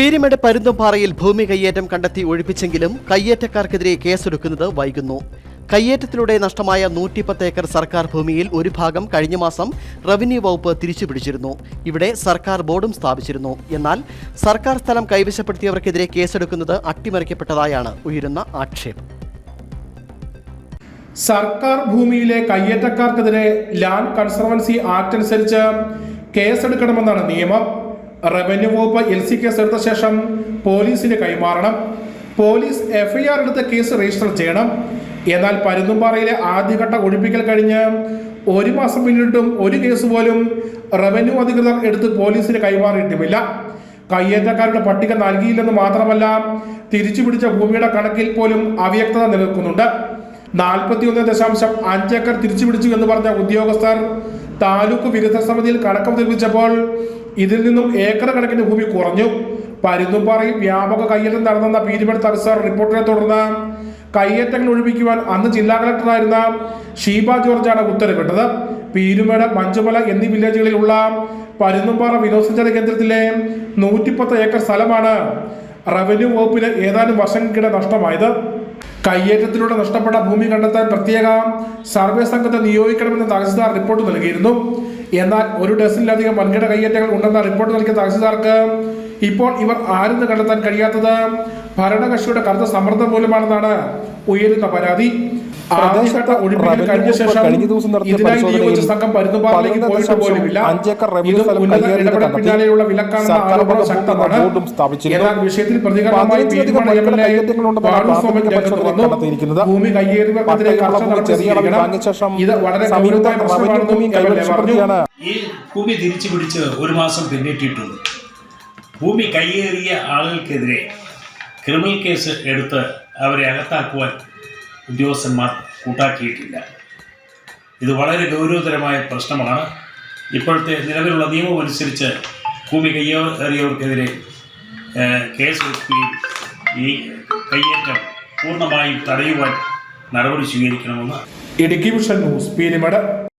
പീരിമേട് പരുന്തുംപാറയിൽ ഭൂമി കയ്യേറ്റം കണ്ടെത്തി ഒഴിപ്പിച്ചെങ്കിലും കയ്യേറ്റക്കാർക്കെതിരെ കേസെടുക്കുന്നത് വൈകുന്നു. കയ്യേറ്റത്തിലൂടെ നഷ്ടമായ നൂറ്റിപ്പത്ത് ഏക്കർ സർക്കാർ ഭൂമിയിൽ ഒരു ഭാഗം കഴിഞ്ഞ മാസം റവന്യൂ വകുപ്പ് തിരിച്ചുപിടിച്ചിരുന്നു. ഇവിടെ സർക്കാർ ബോർഡും സ്ഥാപിച്ചിരുന്നു. എന്നാൽ സർക്കാർ സ്ഥലം കൈവശപ്പെടുത്തിയവർക്കെതിരെ കേസെടുക്കുന്നത് അട്ടിമറിക്കപ്പെട്ടതായാണ് ഉയരുന്ന ആക്ഷേപം. സർക്കാർ ഭൂമിയിലെ കയ്യേറ്റക്കാർക്കെതിരെ ലാൻഡ് കൺസർവൻസി ആക്ട് അനുസരിച്ച് കേസെടുക്കണമെന്നാണ് നിയമം. റവന്യൂ വകുപ്പ് എൽ സി കേസ് എടുത്ത ശേഷം പോലീസിന് കൈമാറണം. പോലീസ് എഫ്ഐആർ എടുത്ത കേസ് രജിസ്റ്റർ ചെയ്യണം. എന്നാൽ പരുന്തുംപാറയിലെ ആദ്യഘട്ട ഒഴിപ്പിക്കൽ കഴിഞ്ഞ് ഒരു മാസം പിന്നിട്ടും ഒരു കേസ് പോലും റവന്യൂ അധികൃതർ എടുത്ത് പോലീസിന് കൈമാറിയിട്ടുമില്ല. കയ്യേറ്റക്കാരുടെ പട്ടിക നൽകിയില്ലെന്ന് മാത്രമല്ല തിരിച്ചുപിടിച്ച ഭൂമിയുടെ കണക്കിൽ പോലും അവ്യക്തത നിലനിൽക്കുന്നുണ്ട്. നാൽപ്പത്തിയൊന്ന് ദശാംശം അഞ്ചേക്കർ തിരിച്ചു പിടിച്ചു എന്ന് പറഞ്ഞ ഉദ്യോഗസ്ഥർ താലൂക്ക് വികസന സമിതിയിൽ കണക്ക് അവതരിപ്പിച്ചപ്പോൾ ഇതിൽ നിന്നും ഏക്കർ കണക്കിന് ഭൂമി കുറഞ്ഞു. പരുന്തുംപാറയിൽ വ്യാപക കയ്യേറ്റം നടന്നെന്ന പീരുമേട് തഹസിൽദാർ റിപ്പോർട്ടിനെ തുടർന്ന് കയ്യേറ്റങ്ങൾ ഒഴിപ്പിക്കുവാൻ അന്ന് ജില്ലാ കളക്ടറായിരുന്ന ഷീബ ജോർജാണ് ഉത്തരവിട്ടത്. പീരുമേട് മഞ്ചുമല എന്നീ വില്ലേജുകളിലുള്ള പരുന്തുംപാറ വിനോദസഞ്ചാര കേന്ദ്രത്തിലെ നൂറ്റിപ്പത്ത് ഏക്കർ സ്ഥലമാണ് റവന്യൂ വകുപ്പിന് ഏതാനും വർഷങ്ങൾക്കിടെ നഷ്ടമായത്. കയ്യേറ്റത്തിലൂടെ നഷ്ടപ്പെട്ട ഭൂമി കണ്ടെത്താൻ പ്രത്യേക സർവേ സംഘത്തെ നിയോഗിക്കണമെന്ന് തഹസിൽദാർ റിപ്പോർട്ട് നൽകിയിരുന്നു. എന്നാൽ ഒരു ഡസനിലധികം വൻകിട കയ്യേറ്റങ്ങൾ ഉണ്ടെന്ന റിപ്പോർട്ട് നൽകിയ തഹസിൽദാർക്ക് ഇപ്പോൾ ഇവർ ആരെന്ന് കണ്ടെത്താൻ കഴിയാത്തത്? ഭരണകക്ഷിയുടെ കടുത്ത സമ്മർദ്ദം മൂലമാണെന്നാണ് ഉയരുന്ന പരാതി. കഴിഞ്ഞ ദിവസം നടത്തിയ പരിശോധനയിൽ അഞ്ചേക്കർ റവന്യൂ സ്ഥലം ബോർഡും സ്ഥാപിച്ചിരുന്നു. പതിനഞ്ചിലധികം പട്ടയമുള്ള കർശന ചെറിയ വാങ്ങിയ ശേഷം ഇത് വളരെ റവന്യൂ പ്രശ്നമാണെന്നും ഭൂമി ഈ ഭൂമി തിരിച്ചു പിടിച്ച് ഒരു മാസം പിന്നിട്ടിട്ടുണ്ട്. ഭൂമി കയ്യേറിയ ആളുകൾക്കെതിരെ ക്രിമിനൽ കേസ് എടുത്ത് അവരെ അകത്താക്കുവാൻ ഉദ്യോഗസ്ഥന്മാർ കൂട്ടാക്കിയിട്ടില്ല. ഇത് വളരെ ഗൗരവതരമായ പ്രശ്നമാണ്. ഇപ്പോഴത്തെ നിലവിലുള്ള നിയമം അനുസരിച്ച് ഭൂമി കയ്യേറിയവർക്കെതിരെ കേസ് കേസെടുക്കുകയും ഈ കയ്യേറ്റം പൂർണമായും തടയുവാൻ നടപടി സ്വീകരിക്കണമെന്ന്. Idukki vision news Peermade.